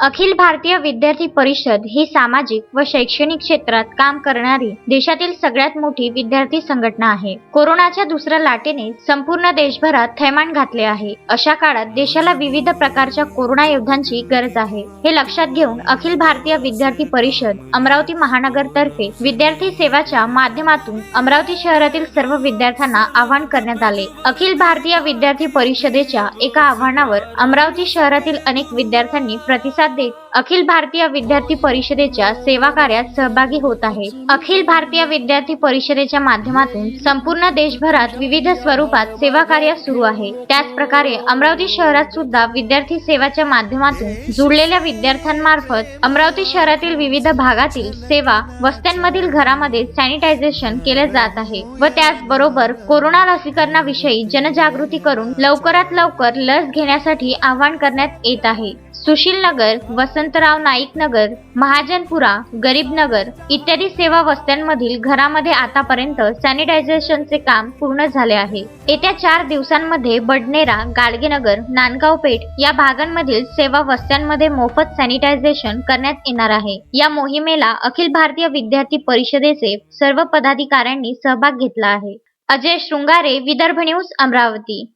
अखिल भारतीय विद्यार्थी परिषद ही सामाजिक व शैक्षणिक क्षेत्रात काम करणारी देशातील सगळ्यात मोठी विद्यार्थी संघटना आहे. कोरोनाच्या दुसऱ्या लाटेने संपूर्ण देशभरात थैमान घातले आहे. अशा काळात देशाला विविध प्रकारच्या कोरोना योद्धांची गरज आहे. हे लक्षात घेऊन अखिल भारतीय विद्यार्थी परिषद अमरावती महानगर तर्फे विद्यार्थी सेवाच्या माध्यमातून अमरावती शहरातील सर्व विद्यार्थ्यांना आवाहन करण्यात आले. अखिल भारतीय विद्यार्थी परिषदेच्या एका आव्हानावर अमरावती शहरातील अनेक विद्यार्थ्यांनी प्रतिसाद देत. अखिल भारतीय विद्यार्थी परिषदेच्या सेवा कार्यात सहभागी होत आहे. अखिल भारतीय विद्यार्थी परिषदेच्या माध्यमातून संपूर्ण देशभरात विविध स्वरूपात सेवा कार्य सुरू आहे. त्याच प्रकारे अमरावती शहरात सुद्धा विद्यार्थी सेवाच्या माध्यमातून जुळलेल्या विद्यार्थ्यांमार्फत अमरावती शहरातील विविध भागातील सेवा वस्त्यांमधील घरामध्ये सॅनिटायझेशन केले जात आहे व त्याचबरोबर कोरोना लसीकरणाविषयी जनजागृती करून लवकरात लवकर लस घेण्यासाठी आवाहन करण्यात येत आहे. सुशील नगर वसंत नाईक नगर महाजनपुरा गरीब नगर इत्यादी सेवा वस्त्यांमधील घरामध्ये आतापर्यंत सॅनिटायझेशनचे काम पूर्ण झाले आहे. येत्या चार दिवसांमध्ये बडनेरा गाडगेनगर नांदगाव पेठ या भागांमधील सेवा वस्त्यांमध्ये मोफत सॅनिटायझेशन करण्यात येणार आहे. या मोहिमेला अखिल भारतीय विद्यार्थी परिषदेचे सर्व पदाधिकाऱ्यांनी सहभाग घेतला आहे. अजय शृंगारे विदर्भ न्यूज अमरावती.